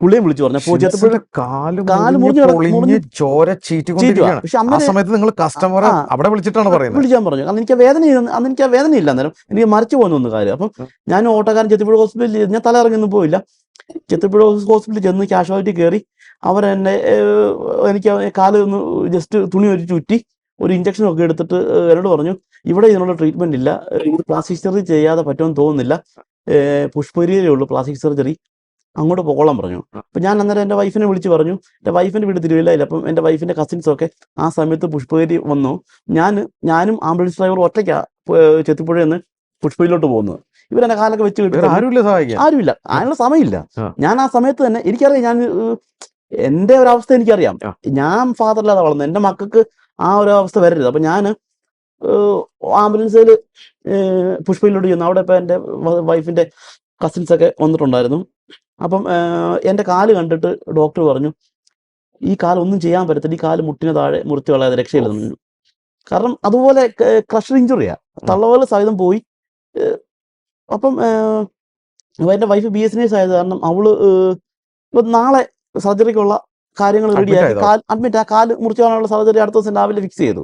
പുള്ളിയും വിളിച്ചു പറഞ്ഞു അപ്പോൾ കാൽ മുറിഞ്ഞ് ചോര പക്ഷെ ആ സമയത്ത് നിങ്ങൾ കസ്റ്റമറെ ആ. അവിടെ വിളിച്ചിട്ടാണ് പറയുന്നത്. വിളിക്കാൻ പറഞ്ഞു. അന്ന് എനിക്ക് വേദന അന്ന് എനിക്ക് ആ ഇല്ല അന്നേരം. എനിക്ക് മറിച്ചു പോകുന്ന ഒന്ന് കാര്യം. അപ്പം ഞാൻ ഓട്ടോക്കാരൻ ചെത്തിപ്പുഴ ഹോസ്പിറ്റലിൽ ഞാൻ തല ഇറങ്ങിയൊന്നും പോയില്ല. ചെത്തിപ്പുഴ ഹോസ്പിറ്റലിൽ ചെന്ന് കാഷ്വാലിറ്റി കയറി അവരെന്നെ എനിക്ക് കാൽ ഒന്ന് ജസ്റ്റ് തുണി ഒരു ചുറ്റി ഒരു ഇഞ്ചക്ഷൻ ഒക്കെ എടുത്തിട്ട് എന്നോട് പറഞ്ഞു ഇവിടെ ഇതിനുള്ള ട്രീറ്റ്മെന്റ് ഇല്ല. പ്ലാസ്റ്റിക് സർജറി ചെയ്യാതെ പറ്റുമെന്ന് തോന്നുന്നില്ല. പുഷ്പരിയേ ഉള്ളൂ പ്ലാസ്റ്റിക് സർജറി. അങ്ങോട്ട് പോകോളാൻ പറഞ്ഞു. അപ്പം ഞാൻ അന്നേരം എന്റെ വൈഫിനെ വിളിച്ച് പറഞ്ഞു. എന്റെ വൈഫിന്റെ വീട് തിരുവല്ലയില്ല അപ്പം എന്റെ വൈഫിന്റെ കസിൻസൊക്കെ ആ സമയത്ത് പുഷ്പഗിരി വന്നു. ഞാൻ ഞാനും ആംബുലൻസ് ഡ്രൈവർ ഒറ്റയ്ക്കാ ചെത്തിപ്പുഴയിൽ നിന്ന് പുഷ്പയിലോട്ട് പോകുന്നത്. ഇവരെന്നെ കാലൊക്കെ വെച്ച് കിട്ടും ആരുമില്ല സഹായിക്കാൻ? ആരുമില്ല. അതിനുള്ള സമയമില്ല. ഞാൻ ആ സമയത്ത് തന്നെ എനിക്കറിയാം ഞാൻ എന്റെ എന്റെ ഒരു അവസ്ഥ എനിക്കറിയാം ഞാൻ ഫാദർ അല്ലാതെ വളർന്നു. എന്റെ മക്കൾക്ക് ആ ഒരു അവസ്ഥ വരരുത്. അപ്പം ഞാൻ ആംബുലൻസിൽ പുഷ്പയിലോട്ട് ചെന്നു. അവിടെ ഇപ്പം എന്റെ വൈഫിന്റെ കസിൻസ് ഒക്കെ വന്നിട്ടുണ്ടായിരുന്നു. അപ്പം എന്റെ കാൽ കണ്ടിട്ട് ഡോക്ടർ പറഞ്ഞു ഈ കാൽ ഒന്നും ചെയ്യാൻ പറ്റത്തില്ല ഈ കാൽ മുട്ടിന് താഴെ മുറിച്ച് വളരെ രക്ഷയില്ലെന്ന് കാരണം അതുപോലെ ക്രഷർ ഇഞ്ചുറിയാ. തള്ളവല സഹിതം പോയി. അപ്പം എന്റെ വൈഫ് ബി എസ് നേഴ്സ് ആയത് കാരണം അവൾ ഇപ്പൊ നാളെ സർജറിക്കുള്ള കാര്യങ്ങൾ റെഡിയായി കാൽ അഡ്മിറ്റ് ആ കാൽ മുറിച്ചു പോകാനുള്ള സർജറി അടുത്ത ദിവസം രാവിലെ ഫിക്സ് ചെയ്തു.